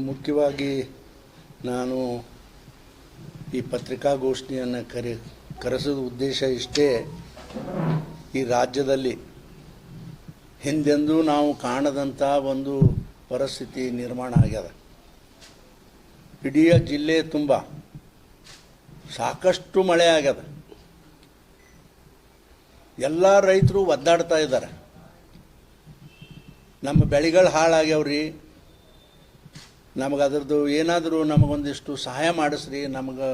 ಮುಖ್ಯವಾಗಿ ನಾನು ಈ ಪತ್ರಿಕಾಗೋಷ್ಠಿಯನ್ನು ಕರೆ, ಕರೆಸೋದು ಉದ್ದೇಶ ಇಷ್ಟೇ ಈ ರಾಜ್ಯದಲ್ಲಿ ಹಿಂದೆಂದೂ ನಾವು ಕಾಣದಂಥ ಒಂದು ಪರಿಸ್ಥಿತಿ ನಿರ್ಮಾಣ ಆಗ್ಯದ. ಇಡೀ ಜಿಲ್ಲೆ ತುಂಬ ಸಾಕಷ್ಟು ಮಳೆ ಆಗ್ಯದ. ಎಲ್ಲ ರೈತರು ಒದ್ದಾಡ್ತಾ ಇದ್ದಾರೆ. ನಮ್ಮ ಬೆಳೆಗಳು ಹಾಳಾಗ್ಯಾವ್ರಿ. ನಮಗೆ ಅದರದ್ದು ಏನಾದರೂ ನಮಗೊಂದಿಷ್ಟು ಸಹಾಯ ಮಾಡಿಸ್ರಿ, ನಮಗೆ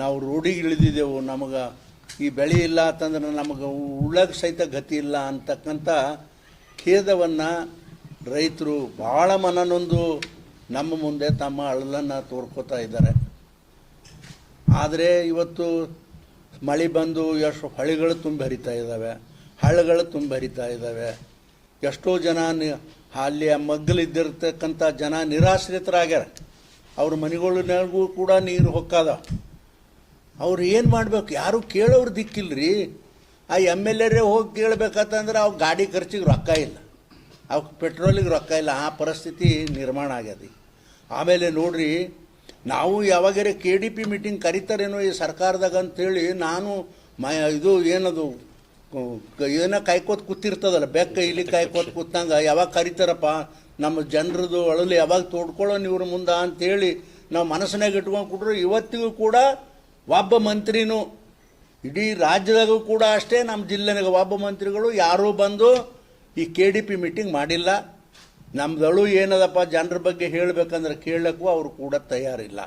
ನಾವು ರೋಡಿಗೆ ಇಳಿದಿದ್ದೆವು ನಮಗೆ ಈ ಬೆಳೆ ಇಲ್ಲ ಅಂತಂದ್ರೆ ನಮಗೆ ಉಳ್ಳಕ್ಕೆ ಸಹಿತ ಗತಿ ಇಲ್ಲ ಅಂತಕ್ಕಂಥ ಖೇದವನ್ನು ರೈತರು ಭಾಳ ಮನನೊಂದು ನಮ್ಮ ಮುಂದೆ ತಮ್ಮ ಅಳಲನ್ನು ತೋರ್ಕೋತಾ ಇದ್ದಾರೆ. ಆದರೆ ಇವತ್ತು ಮಳೆ ಬಂದು ಎಷ್ಟು ಹೊಳೆಗಳು ತುಂಬಿ ಹರಿತಾ ಇದ್ದಾವೆ, ಹಳ್ಳಗಳು ತುಂಬಿ ಹರಿತಾ ಇದ್ದಾವೆ, ಎಷ್ಟೋ ಜನ ಅಲ್ಲಿ ಮಗ್ಗಲಿದ್ದಿರ್ತಕ್ಕಂಥ ಜನ ನಿರಾಶ್ರಿತರಾಗ್ಯಾರ. ಅವ್ರ ಮನೆಗಳಿಗೂ ಕೂಡ ನೀರು ಹೊಕ್ಕದ. ಅವ್ರು ಏನು ಮಾಡಬೇಕು? ಯಾರು ಕೇಳೋರು ರೀ ಆ ಎಂ ಎಲ್ ಎರೇ ಹೋಗಿ ಕೇಳಬೇಕಂತಂದ್ರೆ ಅವ್ರ ಗಾಡಿ ಖರ್ಚಿಗೆ ರೊಕ್ಕ ಇಲ್ಲ. ಅವ್ಕೆ ಪೆಟ್ರೋಲಿಗೆ ರೊಕ್ಕ ಇಲ್ಲ. ಆ ಪರಿಸ್ಥಿತಿ ನಿರ್ಮಾಣ ಆಗ್ಯದ. ಆಮೇಲೆ ನೋಡ್ರಿ, ನಾವು ಯಾವಾಗಾರೆ ಕೆ ಡಿ ಪಿ ಮೀಟಿಂಗ್ ಕರಿತಾರೇನೋ ಈ ಸರ್ಕಾರದಾಗ ಅಂತೇಳಿ ನಾನು ಮ ಇದು ಏನದು ಏನೋ ಕಾಯ್ಕೋತ ಕೂತಿರ್ತದಲ್ಲ ಬೆಕ್ಕ ಇಲ್ಲಿ ಕಾಯ್ಕೋತ ಕೂತಂಗ ಯಾವಾಗ ಕರಿತಾರಪ್ಪ? ನಮ್ಮ ಜನರದು ಅಳಲಿ ಯಾವಾಗ ತೋಡ್ಕೊಳ್ಳೋಣ ಇವ್ರ ಮುಂದೆ ಅಂತೇಳಿ ನಾವು ಮನಸ್ಸಿನಾಗ ಇಟ್ಕೊಂಡು ಕೊಟ್ರು ಇವತ್ತಿಗೂ ಕೂಡ ಒಬ್ಬ ಮಂತ್ರಿನೂ ಇಡೀ ರಾಜ್ಯದಾಗೂ ಕೂಡ ಅಷ್ಟೇ ನಮ್ಮ ಜಿಲ್ಲೆನಾಗ ಒಬ್ಬ ಮಂತ್ರಿಗಳು ಯಾರೂ ಬಂದು ಈ ಕೆ ಡಿ ಪಿ ಮೀಟಿಂಗ್ ಮಾಡಿಲ್ಲ. ನಮ್ದಳು ಏನದಪ್ಪ ಜನರ ಬಗ್ಗೆ ಹೇಳಬೇಕಂದ್ರೆ ಕೇಳಕ್ಕೂ ಅವರು ಕೂಡ ತಯಾರಿಲ್ಲ.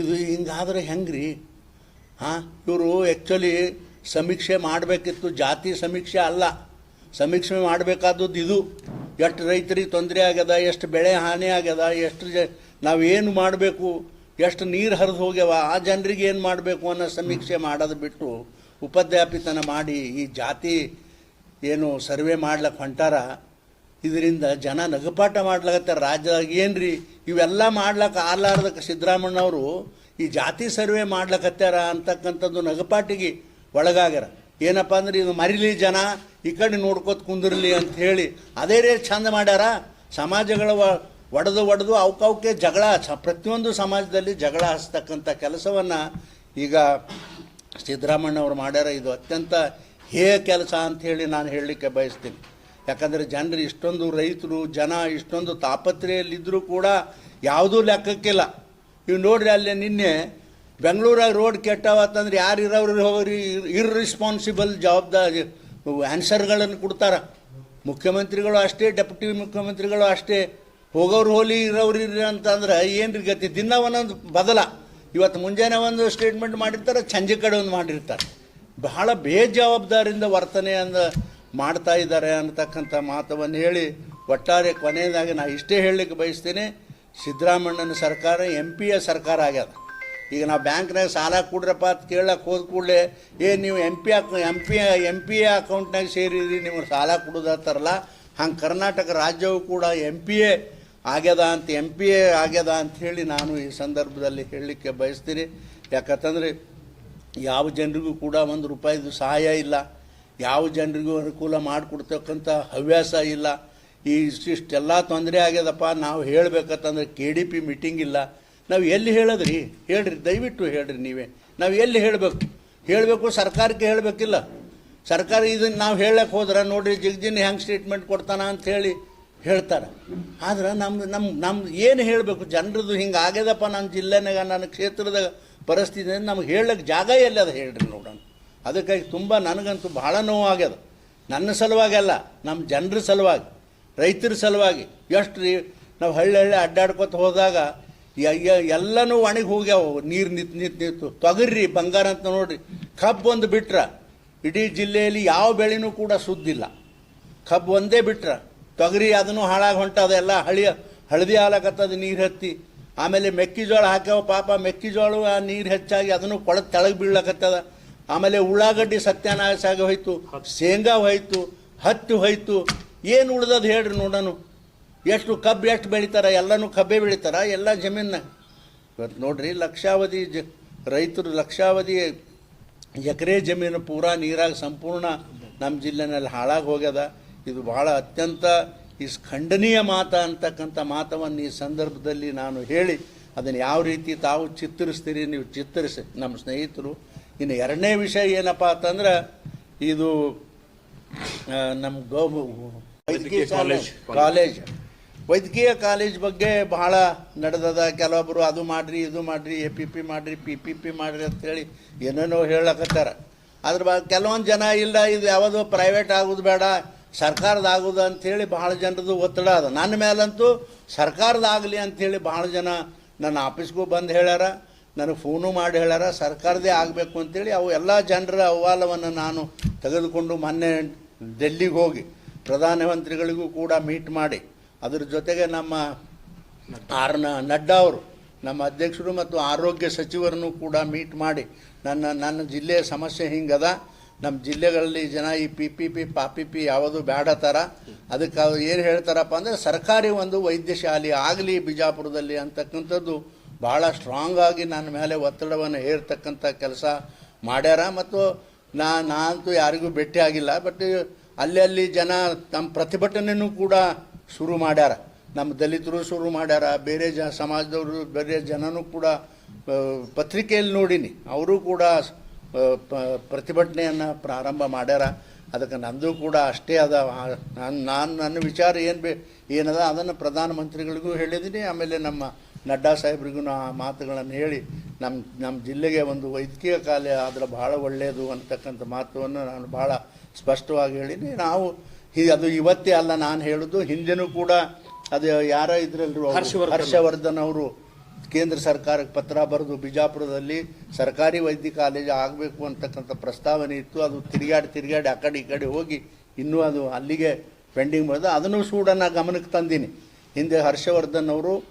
ಇದು ಹಿಂಗಾದ್ರೆ ಹೆಂಗ್ರಿ? ಹಾಂ ಇವರು ಆ್ಯಕ್ಚುಲಿ ಸಮೀಕ್ಷೆ ಮಾಡಬೇಕಿತ್ತು, ಜಾತಿ ಸಮೀಕ್ಷೆ ಅಲ್ಲ. ಸಮೀಕ್ಷೆ ಮಾಡಬೇಕಾದದ್ದು ಇದು. ಎಷ್ಟು ರೈತರಿಗೆ ತೊಂದರೆ ಆಗ್ಯದ, ಎಷ್ಟು ಬೆಳೆ ಹಾನಿ ಆಗ್ಯದ, ಎಷ್ಟು ಜ ನಾವೇನು ಮಾಡಬೇಕು, ಎಷ್ಟು ನೀರು ಹರಿದು ಹೋಗ್ಯವ, ಆ ಜನರಿಗೆ ಏನು ಮಾಡಬೇಕು ಅನ್ನೋ ಸಮೀಕ್ಷೆ ಮಾಡೋದು ಬಿಟ್ಟು ಉಪಾಧ್ಯಾಪಿತನ ಮಾಡಿ ಈ ಜಾತಿ ಏನು ಸರ್ವೆ ಮಾಡ್ಲಕ್ಕೆ ಹೊಂಟಾರ, ಇದರಿಂದ ಜನ ನಗಪಾಟ ಮಾಡ್ಲಾಗತ್ತಾರ ರಾಜ್ಯದಾಗ ರೀ ಇವೆಲ್ಲ ಮಾಡ್ಲಕ್ಕೆ ಆರ್ಲಾರ್ದಕ್ಕೆ ಸಿದ್ದರಾಮಣ್ಣವರು ಈ ಜಾತಿ ಸರ್ವೆ ಮಾಡ್ಲಕತ್ಯಾರ ಅಂತಕ್ಕಂಥದ್ದು ನಗಪಾಟಿಗೆ ಒಳಗಾಗ್ಯಾರ. ಏನಪ್ಪ ಅಂದ್ರೆ ಇದು ಮರಿಲಿ ಜನ, ಈ ಕಡೆ ನೋಡ್ಕೋತ ಕುಂದಿರಲಿ ಅಂತ ಹೇಳಿ ಅದೇ ರೀತಿ ಚಂದ ಮಾಡ್ಯಾರ. ಸಮಾಜಗಳ ಒಡೆದು ಒಡೆದು ಅವಕ್ಕೆ ಜಗಳ ಪ್ರತಿಯೊಂದು ಸಮಾಜದಲ್ಲಿ ಜಗಳ ಹಚ್ತಕ್ಕಂಥ ಕೆಲಸವನ್ನು ಈಗ ಸಿದ್ದರಾಮಣ್ಣವ್ರು ಮಾಡ್ಯಾರ. ಇದು ಅತ್ಯಂತ ಹೇ ಕೆಲಸ ಅಂತ ಹೇಳಿ ನಾನು ಹೇಳಲಿಕ್ಕೆ ಬಯಸ್ತೀನಿ. ಯಾಕಂದರೆ ಜನರು ಇಷ್ಟೊಂದು ರೈತರು, ಜನ ಇಷ್ಟೊಂದು ತಾಪತ್ರೆಯಲ್ಲಿದ್ದರೂ ಕೂಡ ಯಾವುದೂ ಲೆಕ್ಕಕ್ಕಿಲ್ಲ. ನೀವು ನೋಡ್ರಿ ಅಲ್ಲಿ ನಿನ್ನೆ ಬೆಂಗಳೂರಾಗ ರೋಡ್ ಕೆಟ್ಟವತ್ತಂದ್ರೆ ಯಾರು ಇರೋರು ಹೋಗ್ರಿ ಇರ್ರೆಸ್ಪಾನ್ಸಿಬಲ್ ಜವಾಬ್ದಾರಿ ಆನ್ಸರ್ಗಳನ್ನು ಕೊಡ್ತಾರೆ. ಮುಖ್ಯಮಂತ್ರಿಗಳು ಅಷ್ಟೇ ಡೆಪ್ಯೂಟಿ ಮುಖ್ಯಮಂತ್ರಿಗಳು ಅಷ್ಟೇ. ಹೋಗೋರು ಹೋಲಿ ಇರೋರು ಇರ್ರಿ ಅಂತಂದ್ರೆ ಏನ್ರಿ ಗತಿ? ದಿನ ಒಂದೊಂದು ಬದಲ. ಇವತ್ತು ಮುಂಜಾನೆ ಒಂದು ಸ್ಟೇಟ್ಮೆಂಟ್ ಮಾಡಿರ್ತಾರೆ, ಸಂಜೆ ಕಡೆ ಒಂದು ಮಾಡಿರ್ತಾರೆ. ಬಹಳ ಬೇಜವಾಬ್ದಾರಿಯಿಂದ ವರ್ತನೆ ಅಂದ, ಮಾಡ್ತಾ ಇದ್ದಾರೆ ಅನ್ನತಕ್ಕಂಥ ಮಾತವನ್ನು ಹೇಳಿ ಒಟ್ಟಾರೆ ಕೊನೆಯದಾಗಿ ನಾನು ಇಷ್ಟೇ ಹೇಳಲಿಕ್ಕೆ ಬಯಸ್ತೇನೆ ಸಿದ್ದರಾಮಣ್ಣನ ಸರ್ಕಾರ ಎಂ ಪಿಯ ಸರ್ಕಾರ ಆಗ್ಯದ. ಈಗ ನಾವು ಬ್ಯಾಂಕ್ನಾಗ ಸಾಲ ಕೊಡ್ರಪ್ಪ ಅಂತ ಕೇಳಕ್ಕೆ ಹೋದ ಕೂಡಲೇ, ಏ, ನೀವು ಎಂ ಪಿ ಅಕ್ ಎಂ ಪಿ ಎಂ ಪಿ ಅಕೌಂಟ್ನಾಗ ಸೇರಿರಿ ನಿಮ್ಗೆ ಸಾಲ ಕೊಡೋದತ್ತಾರಲ್ಲ ಹಂಗೆ ಕರ್ನಾಟಕ ರಾಜ್ಯವು ಕೂಡ ಎಂ ಪಿ ಎ ಆಗ್ಯದ ಅಂತ ಎಂ ಪಿ ಎ ಆಗ್ಯದ ಅಂತ ಹೇಳಿ ನಾನು ಈ ಸಂದರ್ಭದಲ್ಲಿ ಹೇಳಲಿಕ್ಕೆ ಬಯಸ್ತೀನಿ. ಯಾಕಂತಂದರೆ, ಯಾವ ಜನರಿಗೂ ಕೂಡ ಒಂದು ರೂಪಾಯಿದು ಸಹಾಯ ಇಲ್ಲ. ಯಾವ ಜನರಿಗೂ ಅನುಕೂಲ ಮಾಡಿಕೊಡ್ತಕ್ಕಂಥ ಹವ್ಯಾಸ ಇಲ್ಲ. ಈ ಇಷ್ಟಿಷ್ಟೆಲ್ಲ ತೊಂದರೆ ಆಗ್ಯದಪ್ಪ. ನಾವು ಹೇಳಬೇಕಂತಂದ್ರೆ ಕೆ ಡಿ ಪಿ ಮೀಟಿಂಗ್ ಇಲ್ಲ. ನಾವು ಎಲ್ಲಿ ಹೇಳದ್ರಿ? ಹೇಳ್ರಿ, ದಯವಿಟ್ಟು ಹೇಳ್ರಿ ನೀವೇ. ನಾವು ಎಲ್ಲಿ ಹೇಳಬೇಕು? ಹೇಳಬೇಕು ಸರ್ಕಾರಕ್ಕೆ ಹೇಳಬೇಕಿಲ್ಲ. ಸರ್ಕಾರ ಇದನ್ನು ನಾವು ಹೇಳಕ್ಕೆ ಹೋದ್ರೆ ನೋಡ್ರಿ ಜಗಜಿನ್ ಹೆಂಗೆ ಸ್ಟೇಟ್ಮೆಂಟ್ ಕೊಡ್ತಾನ ಅಂತ ಹೇಳಿ ಹೇಳ್ತಾರೆ. ಆದ್ರೆ ನಮ್ಮ ನಮ್ಮ ನಮ್ಮ ಏನು ಹೇಳಬೇಕು? ಜನರದು ಹಿಂಗೆ ಆಗ್ಯದಪ್ಪ ನನ್ನ ಜಿಲ್ಲೆನಾಗ ನನ್ನ ಕ್ಷೇತ್ರದ ಪರಿಸ್ಥಿತಿ ನಮ್ಗೆ ಹೇಳಕ್ಕೆ ಜಾಗ ಎಲ್ಲಿ ಅದು ಹೇಳ್ರಿ ನೋಡೋಣ. ಅದಕ್ಕಾಗಿ ತುಂಬ ನನಗಂತೂ ಭಾಳ ನೋವಾಗ್ಯದ. ನನ್ನ ಸಲುವಾಗಲ್ಲ ನಮ್ಮ ಜನರ ಸಲುವಾಗಿ, ರೈತರ ಸಲುವಾಗಿ. ಎಷ್ಟು ರೀ ನಾವು ಹಳ್ಳಿ ಹಳ್ಳಿ ಅಡ್ಡಾಡ್ಕೊತ ಹೋದಾಗ ಎಲ್ಲನೂ ಒಣಗಿ ಹೋಗ್ಯಾವ. ನೀರು ನಿಂತು ನಿಂತು ನಿಂತು. ತೊಗರ್ರಿ ಬಂಗಾರ ಅಂತ ನೋಡ್ರಿ. ಕಬ್ಬು ಒಂದು ಬಿಟ್ರ ಇಡೀ ಜಿಲ್ಲೆಯಲ್ಲಿ ಯಾವ ಬೆಳೆನೂ ಕೂಡ ಸುದ್ದಿಲ್ಲ ಕಬ್ಬು ಒಂದೇ ಬಿಟ್ರ. ತೊಗರಿ ಅದನ್ನು ಹಾಳಾಗಿ ಹೊಂಟದ ಎಲ್ಲ ಹಳಿಯ ಹಳದಿ ಹಾಲಾಕತ್ತದ ನೀರು ಹತ್ತಿ. ಆಮೇಲೆ ಮೆಕ್ಕೆಜೋಳ ಹಾಕ್ಯಾವ ಪಾಪ. ಮೆಕ್ಕೆಜೋಳ ಆ ನೀರು ಹೆಚ್ಚಾಗಿ ಅದನ್ನು ಕೊಳದ ತೆಳಗೆ ಬೀಳಕತ್ತದ. ಆಮೇಲೆ ಉಳ್ಳಾಗಡ್ಡಿ ಸತ್ಯನಾಶ ಆಗಿ ಹೋಯ್ತು. ಶೇಂಗಾ ಹೋಯ್ತು. ಹತ್ತಿ ಹೋಯ್ತು. ಏನು ಉಳ್ದದ ಹೇಳ್ರಿ ನೋಡೋಣ ಎಷ್ಟು ಕಬ್ಬು ಎಷ್ಟು ಬೆಳಿತಾರ ಎಲ್ಲನೂ ಕಬ್ಬೇ ಬೆಳಿತಾರ ಎಲ್ಲ ಜಮೀನ ಇವತ್ತು ನೋಡ್ರಿ ಲಕ್ಷಾವಧಿ ಜ ರೈತರು ಲಕ್ಷಾವಧಿ ಎಕರೆ ಜಮೀನು ಪೂರಾ ನೀರಾಗಿ ಸಂಪೂರ್ಣ ನಮ್ಮ ಜಿಲ್ಲೆನಲ್ಲಿ ಹಾಳಾಗಿ ಹೋಗ್ಯದ. ಇದು ಭಾಳ ಅತ್ಯಂತ ಈ ಖಂಡನೀಯ ಮಾತ ಅಂತಕ್ಕಂಥ ಮಾತವನ್ನು ಈ ಸಂದರ್ಭದಲ್ಲಿ ನಾನು ಹೇಳಿ ಅದನ್ನು ಯಾವ ರೀತಿ ತಾವು ಚಿತ್ತರಿಸ್ತೀರಿ ನೀವು ಚಿತ್ತರಿಸಿ. ನಮ್ಮ ಸ್ನೇಹಿತರು ಇನ್ನು ಎರಡನೇ ವಿಷಯ ಏನಪ್ಪ ಅಂತಂದ್ರೆ ಇದು ನಮ್ಮ ಗೌ ವೈದ್ಯಕೀಯ ಕಾಲೇಜ್ ಕಾಲೇಜ್ ವೈದ್ಯಕೀಯ ಕಾಲೇಜ್ ಬಗ್ಗೆ ಬಹಳ ನಡೆದದ. ಕೆಲವೊಬ್ಬರು ಅದು ಮಾಡ್ರಿ, ಇದು ಮಾಡ್ರಿ ಎ ಪಿ ಪಿ ಮಾಡ್ರಿ ಪಿ ಪಿ ಪಿ ಮಾಡಿರಿ ಅಂತೇಳಿ ಏನೇನೋ ಹೇಳಕತ್ತಾರ. ಅದ್ರ ಬ ಕೆಲವೊಂದು ಜನ ಇಲ್ಲ, ಇದು ಯಾವುದೋ ಪ್ರೈವೇಟ್ ಆಗೋದು ಬೇಡ, ಸರ್ಕಾರದ ಆಗೋದು ಅಂಥೇಳಿ ಭಾಳ ಜನರದು ಒತ್ತಡ ಅದ. ನನ್ನ ಮೇಲಂತೂ ಸರ್ಕಾರದ ಆಗಲಿ ಅಂಥೇಳಿ ಭಾಳ ಜನ ನನ್ನ ಆಫೀಸ್ಗೂ ಬಂದು ಹೇಳ್ಯಾರ, ನನಗೆ ಫೋನು ಮಾಡಿ ಹೇಳ್ಯಾರ, ಸರ್ಕಾರದೇ ಆಗಬೇಕು ಅಂತೇಳಿ ಅವು ಎಲ್ಲ ಜನರ ಅಹವಾಲವನ್ನು ನಾನು ತೆಗೆದುಕೊಂಡು ಮೊನ್ನೆ ಡೆಲ್ಲಿಗೆ ಹೋಗಿ ಪ್ರಧಾನಮಂತ್ರಿಗಳಿಗೂ ಕೂಡ ಮೀಟ್ ಮಾಡಿ. ಅದ್ರ ಜೊತೆಗೆ ನಮ್ಮ ಆರ್ ನಡ್ಡಾ ಅವರು, ನಮ್ಮ ಅಧ್ಯಕ್ಷರು ಮತ್ತು ಆರೋಗ್ಯ ಸಚಿವರನ್ನು ಕೂಡ ಮೀಟ್ ಮಾಡಿ, ನನ್ನ ನನ್ನ ಜಿಲ್ಲೆಯ ಸಮಸ್ಯೆ ಹಿಂಗದ, ನಮ್ಮ ಜಿಲ್ಲೆಗಳಲ್ಲಿ ಜನ ಈ ಪಿ ಪಿ ಪಿ ಪಾಪಿ ಪಿ ಯಾವುದು ಬೇಡತ್ತಾರ ಅದಕ್ಕೆ ಅವ್ರು ಏನು ಹೇಳ್ತಾರಪ್ಪ ಅಂದರೆ ಸರ್ಕಾರಿ ಒಂದು ವೈದ್ಯ ಶಾಲೆ ಆಗಲಿ ಬಿಜಾಪುರದಲ್ಲಿ ಅಂತಕ್ಕಂಥದ್ದು ಭಾಳ ಸ್ಟ್ರಾಂಗ್ ಆಗಿ ನನ್ನ ಮೇಲೆ ಒತ್ತಡವನ್ನು ಹೇರ್ತಕ್ಕಂಥ ಕೆಲಸ ಮಾಡ್ಯಾರ ಮತ್ತು ನಾ, ನಾನಂತೂ ಯಾರಿಗೂ ಭೇಟಿ ಆಗಿಲ್ಲ ಬಟ್ ಅಲ್ಲಿ ಅಲ್ಲಿ ಜನ ತಮ್ಮ ಪ್ರತಿಭಟನೆಯೂ ಕೂಡ ಶುರು ಮಾಡ್ಯಾರ. ನಮ್ಮ ದಲಿತರು ಶುರು ಮಾಡ್ಯಾರ, ಬೇರೆ ಜ ಸಮಾಜದವರು, ಬೇರೆ ಜನನೂ ಕೂಡ ಪತ್ರಿಕೆಯಲ್ಲಿ ನೋಡೀನಿ. ಅವರು ಕೂಡ ಪ್ರತಿಭಟನೆಯನ್ನು ಪ್ರಾರಂಭ ಮಾಡ್ಯಾರ. ಅದಕ್ಕೆ ನಂದು ಕೂಡ ಅಷ್ಟೇ ಅದ. ನಾನು ನಾನು, ನನ್ನ ವಿಚಾರ ಏನು ಬೇ, ಏನದ ಅದನ್ನು ಪ್ರಧಾನಮಂತ್ರಿಗಳಿಗೂ ಹೇಳಿದ್ದೀನಿ ಆಮೇಲೆ ನಮ್ಮ ನಡ್ಡಾ ಸಾಹೇಬ್ರಿಗೂ ಆ ಮಾತುಗಳನ್ನು ಹೇಳಿ ನಮ್ಮ ನಮ್ಮ ಜಿಲ್ಲೆಗೆ ಒಂದು ವೈದ್ಯಕೀಯ ಕಾಲ ಆದರೆ ಭಾಳ ಒಳ್ಳೆಯದು ಅಂತಕ್ಕಂಥ ಮಾತುವನ್ನು ನಾನು ಭಾಳ ಸ್ಪಷ್ಟವಾಗಿ ಹೇಳಿದ್ದೀನಿ ನಾವು ಹಿ- ಅದು ಇವತ್ತೇ ಅಲ್ಲ ನಾನು ಹೇಳುದು. ಹಿಂದೆನೂ ಕೂಡ ಅದು ಯಾರ ಇದ್ರಲ್ಲಿ ಹರ್ಷವರ್ಧನ್. ಹರ್ಷವರ್ಧನ್ ಅವರು ಕೇಂದ್ರ ಸರ್ಕಾರಕ್ಕೆ ಪತ್ರ ಬರೆದು ಬಿಜಾಪುರದಲ್ಲಿ ಸರ್ಕಾರಿ ವೈದ್ಯ ಕಾಲೇಜು ಆಗಬೇಕು ಅಂತಕ್ಕಂಥ ಪ್ರಸ್ತಾವನೆ ಇತ್ತು. ಅದು ತಿರುಗಾಡಿ ತಿರುಗಾಡಿ ಆ ಕಡೆ ಈ ಕಡೆ ಹೋಗಿ ಇನ್ನೂ ಅದು ಅಲ್ಲಿಗೆ ಪೆಂಡಿಂಗ್ ಮಾಡಿದೆ. ಅದನ್ನು ಕೂಡ ನಾನು ಗಮನಕ್ಕೆ ತಂದೀನಿ. ಹಿಂದೆ ಹರ್ಷವರ್ಧನ್ ಅವರು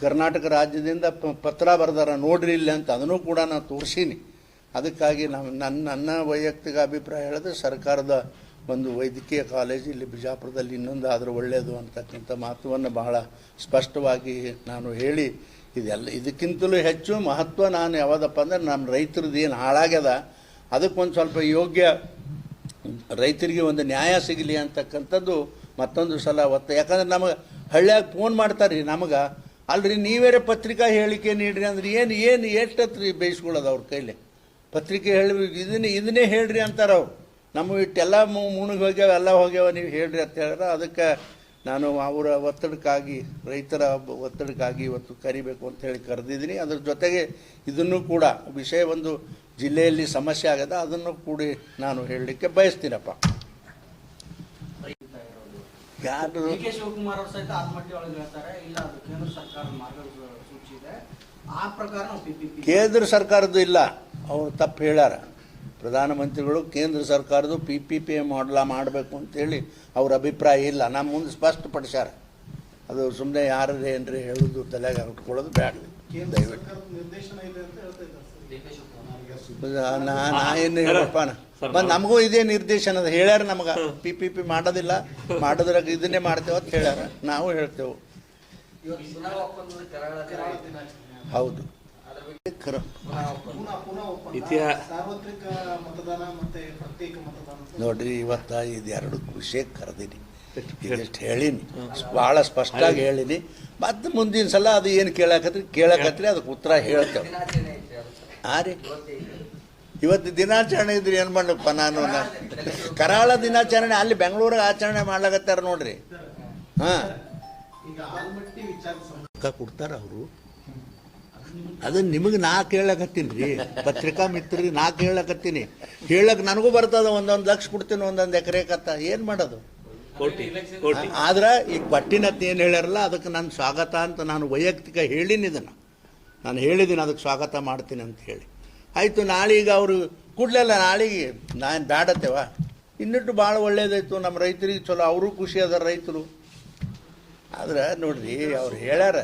ಕರ್ನಾಟಕ ರಾಜ್ಯದಿಂದ ಪತ್ರ ಬರೆದಾರ ನೋಡ್ರಿ ಇಲ್ಲ ಅಂತ ಅದನ್ನು ಕೂಡ ನಾನು ತೋರಿಸೀನಿ. ಅದಕ್ಕಾಗಿ ನಮ್ಮ ನನ್ನ ನನ್ನ ವೈಯಕ್ತಿಕ ಅಭಿಪ್ರಾಯ ಹೇಳಿದ್ರೆ ಸರ್ಕಾರದ ಒಂದು ವೈದ್ಯಕೀಯ ಕಾಲೇಜ್, ಇಲ್ಲಿ ಬಿಜಾಪುರದಲ್ಲಿ ಇನ್ನೊಂದು ಆದರೂ ಒಳ್ಳೆಯದು ಅಂತಕ್ಕಂಥ ಮಹತ್ವವನ್ನು ಬಹಳ ಸ್ಪಷ್ಟವಾಗಿ ನಾನು ಹೇಳಿ, ಇದೆಲ್ಲ, ಇದಕ್ಕಿಂತಲೂ ಹೆಚ್ಚು ಮಹತ್ವ ನಾನು ಯಾವುದಪ್ಪ ಅಂದ್ರೆ ನಮ್ಮ ರೈತರದ್ದು ಏನು ಹಾಳಾಗ್ಯದ, ಅದಕ್ಕೊಂದು ಸ್ವಲ್ಪ ಯೋಗ್ಯ ರೈತರಿಗೆ ಒಂದು ನ್ಯಾಯ ಸಿಗಲಿ ಅಂತಕ್ಕಂಥದ್ದು ಮತ್ತೊಂದು ಸಲ ಒತ್ತ. ಯಾಕಂದ್ರೆ ನಮಗೆ ಹಳ್ಳಿಯಾಗ ಫೋನ್ ಮಾಡ್ತಾರೆ ರೀ ನಮಗೆ, ಅಲ್ರಿ ನೀವೇರೆ ಪತ್ರಿಕಾ ಹೇಳಿಕೆ ನೀಡ್ರಿ ಅಂದ್ರೆ ಏನು ಏನು ಎಷ್ಟತ್ರಿ ಬೇಯಿಸ್ಕೊಳ್ಳೋದು ಅವ್ರ ಕೈಲಿ? ಪತ್ರಿಕೆ ಹೇಳಿ ಇದನ್ನೇ ಇದನ್ನೇ ಹೇಳ್ರಿ ಅಂತಾರೆ ಅವ್ರು. ನಮ್ಮ ಇಟ್ಟೆಲ್ಲ ಮುಣಿಗೆ ಹೋಗ್ಯಾವ ಎಲ್ಲ ಹೋಗ್ಯಾವ ನೀವು ಹೇಳ್ರಿ ಅಂತ ಹೇಳಿದ್ರೆ ಅದಕ್ಕೆ ನಾನು ಅವರ ಒತ್ತಡಕ್ಕಾಗಿ ರೈತರ ಒತ್ತಡಕ್ಕಾಗಿ ಇವತ್ತು ಕರಿಬೇಕು ಅಂತ ಹೇಳಿ ಕರೆದಿದ್ದೀನಿ. ಅದ್ರ ಜೊತೆಗೆ ಇದನ್ನು ಕೂಡ ವಿಷಯ ಒಂದು ಜಿಲ್ಲೆಯಲ್ಲಿ ಸಮಸ್ಯೆ ಆಗದ ಅದನ್ನು ಕೂಡಿ ನಾನು ಹೇಳಲಿಕ್ಕೆ ಬಯಸ್ತೀನಪ್ಪ. ಯಾರು ಕೇಂದ್ರ ಸರ್ಕಾರದ್ದು ಇಲ್ಲ. ಅವ್ರು ತಪ್ಪು ಹೇಳ್ಯಾರ. ಪ್ರಧಾನಮಂತ್ರಿಗಳು ಕೇಂದ್ರ ಸರ್ಕಾರದ್ದು ಪಿ ಪಿ ಪಿ ಮಾಡಲ ಮಾಡಬೇಕು ಅಂತೇಳಿ ಅವ್ರ ಅಭಿಪ್ರಾಯ ಇಲ್ಲ. ನಮ್ಮ ಮುಂದೆ ಸ್ಪಷ್ಟಪಡಿಸ್ಯಾರ ಅದು ಸುಮ್ಮನೆ ಯಾರದೇ ಏನ್ರಿ ಹೇಳೋದು ತಲೆಗೆ ಹಾಕೊಳ್ಳೋದು ಬೇಡ ದಯವಿಟ್ಟು. ನಾ ನಾ ಏನು ಹೇಳಪ್ಪ ಬಂದು ನಮಗೂ ಇದೇ ನಿರ್ದೇಶನ ಅದ. ಹೇಳ್ಯಾರ ನಮಗೆ. ಪಿ ಪಿ ಪಿ ಮಾಡೋದಿಲ್ಲ. ಮಾಡೋದ್ರಾಗ ಇದನ್ನೇ ಮಾಡ್ತೇವೆ ಅಂತ ಹೇಳ್ಯಾರ. ನಾವು ಹೇಳ್ತೇವೆ. ಹೌದು. ನೋಡ್ರಿ ಇವತ್ತ ಇದೆರಡು ಎರಡು ವಿಷಯ ಕರೆದೀನಿ ಇದಿಷ್ಟು ಹೇಳೀನಿ. ಭಾಳ ಸ್ಪಷ್ಟವಾಗಿ ಹೇಳೀನಿ. ಮತ್ತೆ ಮುಂದಿನ ಸಲ ಅದು ಏನು ಕೇಳಕತ್ರಿ? ಕೇಳಕತ್ರಿ ಅದಕ್ಕೆ ಉತ್ತರ ಹೇಳ್ತೇವೆ. ಆ ರೀ. ಇವತ್ತು ದಿನಾಚರಣೆ ಇದ್ರಿ ಏನು ಮಾಡಪ್ಪ ನಾನು? ಕರಾಳ ದಿನಾಚರಣೆ ಅಲ್ಲಿ ಬೆಂಗಳೂರಿಗೆ ಆಚರಣೆ ಮಾಡ್ಲಾಕತ್ತಾರ ನೋಡ್ರಿ. ಹಾಂ. ಕೊಡ್ತಾರ ಅವರು. ಅದನ್ನ ನಿಮಗೆ ನಾ ಕೇಳಕತ್ತೀನಿ ರೀ. ಪತ್ರಿಕಾ ಮಿತ್ರರಿಗೆ ನಾ ಕೇಳಕತ್ತೀನಿ. ಹೇಳಕ್ ನನಗೂ ಬರ್ತದ ಒಂದೊಂದು ಲಕ್ಷ ಕೊಡ್ತೀನಿ ಒಂದೊಂದು ಎಕರೆ ಕತ್ತ. ಏನು ಮಾಡೋದು? ಕೋಟಿ ಕೋಟಿ. ಆದ್ರೆ ಈಗ ಪಟ್ಟಿನತ್ತ ಏನು ಹೇಳ್ಯಾರಲ್ಲ ಅದಕ್ಕೆ ನಾನು ಸ್ವಾಗತ ಅಂತ ನಾನು ವೈಯಕ್ತಿಕ ಹೇಳಿನಿ ಇದನ್ನು. ನಾನು ಹೇಳಿದ್ದೀನಿ ಅದಕ್ಕೆ ಸ್ವಾಗತ ಮಾಡ್ತೀನಿ ಅಂತ ಹೇಳಿ. ಆಯಿತು ನಾಳೀಗ ಅವರು ಕೂಡಲೆಲ್ಲ ನಾಳೆಗೆ ನಾನು ಬೇಡತ್ತೇವ ಇನ್ನಿಟ್ಟು ಭಾಳ ಒಳ್ಳೇದಾಯ್ತು ನಮ್ಮ ರೈತರಿಗೆ ಚಲೋ ಅವರು ಖುಷಿ ಅದಾರ ರೈತರು. ಆದ್ರೆ ನೋಡ್ರಿ ಅವ್ರು ಹೇಳ್ಯಾರ.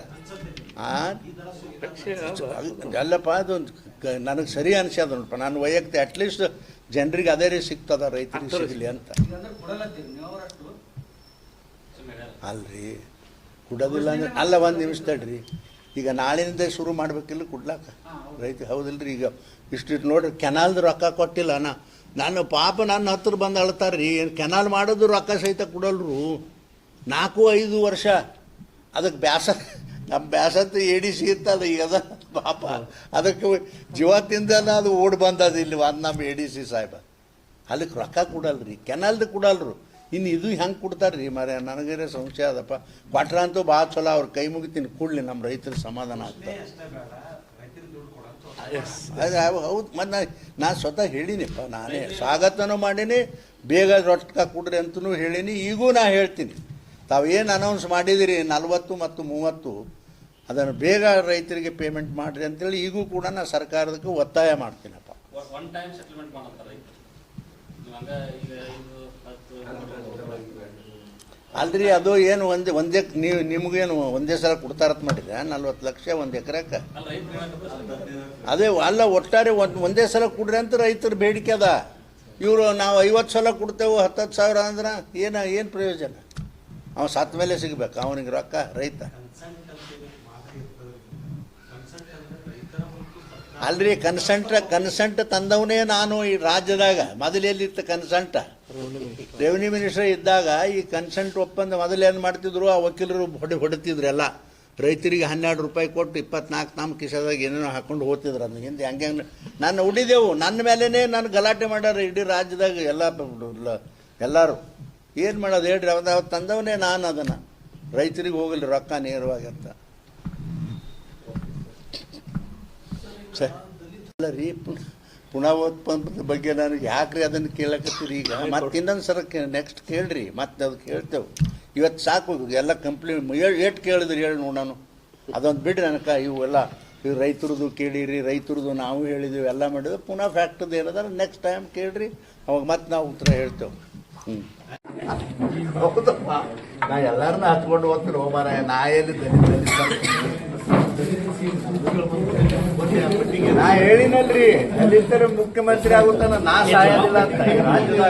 ಅಲ್ಲಪ್ಪ ಅದೊಂದು ನನಗೆ ಸರಿ ಅನಿಸ್ಯದ ನೋಡಪ್ಪ. ನಾನು ವೈಯಕ್ತಿಕ ಅಟ್ಲೀಸ್ಟ್ ಜನರಿಗೆ ಅದೇ ರೀತಿ ಸಿಗ್ತದ ರೈತರಿಗೆ ಸಿಗಲಿ ಅಂತ. ಅಲ್ರಿ ಕೊಡೋದಿಲ್ಲ ಅಂದ್ರೆ ಅಲ್ಲ ಒಂದು ನಿಮಿಷ ತಡ್ರಿ. ಈಗ ನಾಳಿನಿಂದ ಶುರು ಮಾಡ್ಬೇಕಿಲ್ಲ ಕೊಡ್ಲಾಕ? ರೈತ ಹೌದಿಲ್ರಿ ಈಗ ಇಷ್ಟಿಟ್ಟು ನೋಡ್ರಿ ಕೆನಾಲ್ದು ರೊಕ್ಕ ಕೊಟ್ಟಿಲ್ಲ ನಾ. ನಾನು ಪಾಪ ನನ್ನ ಹತ್ರ ಬಂದು ಅಳ್ತಾರ್ರಿ ರೀ ಏನು ಕೆನಾಲ್ ಮಾಡೋದು ರೊಕ್ಕ ಸಹಿತ ಕೊಡಲ್ರು. ನಾಲ್ಕು ಐದು ವರ್ಷ ಅದಕ್ಕೆ ಬ್ಯಾಸ ನಮ್ಮ ಬ್ಯಾಸತ್ತು ಎಡಿಸಿ ಇತ್ತಲ್ಲ ಈಗ ಪಾಪ. ಅದಕ್ಕೆ ತಿಂದಲ್ಲ ಅದು ಓಡಿ ಬಂದದ ಇಲ್ಲಿ ಒಂದು ನಮ್ಮ ಎ ಡಿ ಸಿ ಸಾಹೇಬ. ಅಲ್ಲಿಗೆ ರೊಕ್ಕ ಕೊಡಲ್ರಿ, ಕೆನಲ್ದು ಕೊಡಲ್ರು. ಇನ್ನು ಇದು ಹೆಂಗೆ ಕೊಡ್ತಾರೆ ರೀ ಮರ ನನಗೇನೆ ಸಂಶಯ ಅದಪ್ಪ. ಕ್ವಾಟ್ರ ಅಂತೂ ಭಾಳ ಚಲೋ, ಅವ್ರು ಕೈ ಮುಗಿತೀನಿ, ಕೂಡಲಿ ನಮ್ಮ ರೈತರ ಸಮಾಧಾನ ಆಗ್ತದೆ ಅದು ಹೌದು ಮತ್ತು ನಾ ನಾ ಸ್ವತಃ ಹೇಳಿನಿಪ್ಪ, ನಾನೇ ಸ್ವಾಗತನೂ ಮಾಡೀನಿ, ಬೇಗ ರೊಕ್ಕ ಕೊಡ್ರಿ ಅಂತಲೂ ಹೇಳೀನಿ, ಈಗೂ ನಾ ಹೇಳ್ತೀನಿ. ತಾವೇನು ಅನೌನ್ಸ್ ಮಾಡಿದಿರಿ, ನಲ್ವತ್ತು ಮತ್ತು ಮೂವತ್ತು? ಅದನ್ನು ಬೇಗ ರೈತರಿಗೆ ಪೇಮೆಂಟ್ ಮಾಡಿರಿ ಅಂತೇಳಿ ಈಗೂ ಕೂಡ ನಾನು ಸರ್ಕಾರದಕ್ಕೆ ಒತ್ತಾಯ ಮಾಡ್ತೀನಪ್ಪ. ಅಲ್ರಿ ಅದು ಏನು ಒಂದೇ ಒಂದೇ ನೀವು ನಿಮಗೇನು ಒಂದೇ ಸಲ ಕೊಡ್ತಾರತ್ ಮಾಡಿದ್ರೆ ನಲ್ವತ್ತು ಲಕ್ಷ ಒಂದು ಎಕರೆಕ್ಕೆ ಹೇಳಕತ್ತಾರೆ ಅದೇ ಅಲ್ಲ ಒಟ್ಟಾರೆ ಒಂದು ಒಂದೇ ಸಲ ಕೊಡ್ರಿ ಅಂತ ರೈತರ ಬೇಡಿಕೆ ಅದ. ಇವರು ನಾವು ಐವತ್ತು ಸಲ ಕೊಡ್ತೇವೆ ಹತ್ತತ್ತು ಸಾವಿರ ಅಂದ್ರೆ ಏನು ಏನು ಪ್ರಯೋಜನ? ಅವ ಸತ್ತ ಮೇಲೆ ಸಿಗ್ಬೇಕು ಅವನಿಗೆ ರೊಕ್ಕ ರೈತ. ಅಲ್ರಿ ಕನ್ಸಂಟ್ ಕನ್ಸಂಟ್ ತಂದವನೇ ನಾನು ಈ ರಾಜ್ಯದಾಗ ಮೊದಲೆಲ್ಲಿತ್ತು ಕನ್ಸಂಟ ರೆವಿನ್ಯೂ ಮಿನಿಸ್ಟರ್ ಇದ್ದಾಗ ಈ ಕನ್ಸಂಟ್ ಒಪ್ಪಂದ ಮೊದಲೇನು ಮಾಡ್ತಿದ್ರು, ಆ ವಕೀಲರು ಹೊಡೆ ಹೊಡಿತಿದ್ರು ಎಲ್ಲ. ರೈತರಿಗೆ ಹನ್ನೆರಡು ರೂಪಾಯಿ ಕೊಟ್ಟು ಇಪ್ಪತ್ನಾಲ್ಕು ನಮ್ಮ ಕಿಸದಾಗ ಏನೇನೋ ಹಾಕೊಂಡು ಹೋಗ್ತಿದ್ರು ಅದನ್ನ. ಹಿಂದೆ ಹಂಗೆ ಹಂಗೆ ನಾನು ಉಳಿದೆವು. ನನ್ನ ಮೇಲೇ ನಾನು ಗಲಾಟೆ ಮಾಡ್ಯಾರ ಇಡೀ ರಾಜ್ಯದಾಗ ಎಲ್ಲ ಎಲ್ಲರೂ. ಏನು ಮಾಡೋದು ಹೇಳ್ರಿ ಅವ್ರು ತಂದವನೇ ನಾನು ಅದನ್ನು. ರೈತರಿಗೆ ಹೋಗಲಿ ರೊಕ್ಕ ನೇರವಾಗಿ ಅಂತ. ಸರ್. ಅಲ್ಲ ರೀ ಬಗ್ಗೆ ನಾನು ಯಾಕ್ರಿ ಅದನ್ನು ಕೇಳಕತ್ತೀರಿ ಈಗ? ಮತ್ತೆ ಇನ್ನೊಂದು ಸರ ನೆಕ್ಸ್ಟ್ ಕೇಳ್ರಿ ಮತ್ತೆ ಅದು ಕೇಳ್ತೇವೆ. ಇವತ್ತು ಸಾಕು ಎಲ್ಲ ಕಂಪ್ನಿ ಏಟ್ ಕೇಳಿದ್ರಿ ಹೇಳಿ ನೋಡಿ ನಾನು. ಅದೊಂದು ಬಿಡ್ರಿ ನನಕ ಇವೆಲ್ಲ ಇವು ರೈತರದು ಕೇಳಿರಿ ರೈತರದು ನಾವು ಹೇಳಿದ್ದೀವಿ ಎಲ್ಲ ಮಾಡಿದ್ವಿ ಪುನಃ ಫ್ಯಾಕ್ಟ್ರದ್ದು ಏನಾದ್ರೆ ನೆಕ್ಸ್ಟ್ ಟೈಮ್ ಕೇಳ್ರಿ ಅವಾಗ ಮತ್ತೆ ನಾವು ಉತ್ತರ ಹೇಳ್ತೇವೆ. ಹ್ಞೂ ಹೌದಪ್ಪ. ನಾ ಎಲ್ಲರನ್ನ ಹಚ್ಕೊಂಡು ಹೋಗ್ತೀನಿ ಹೋಗ್ಬಾರ ನಾ ಎಲ್ಲಿ ನಾ ಹೇಳಿನಲ್ರಿ ಅಲ್ಲಿ ಮುಖ್ಯಮಂತ್ರಿ ಆಗುತ್ತಾನ ನಾ ಸಾಯೋದಿಲ್ಲ ಅಂತ. ಈ ರಾಜ್ಯದಾಗ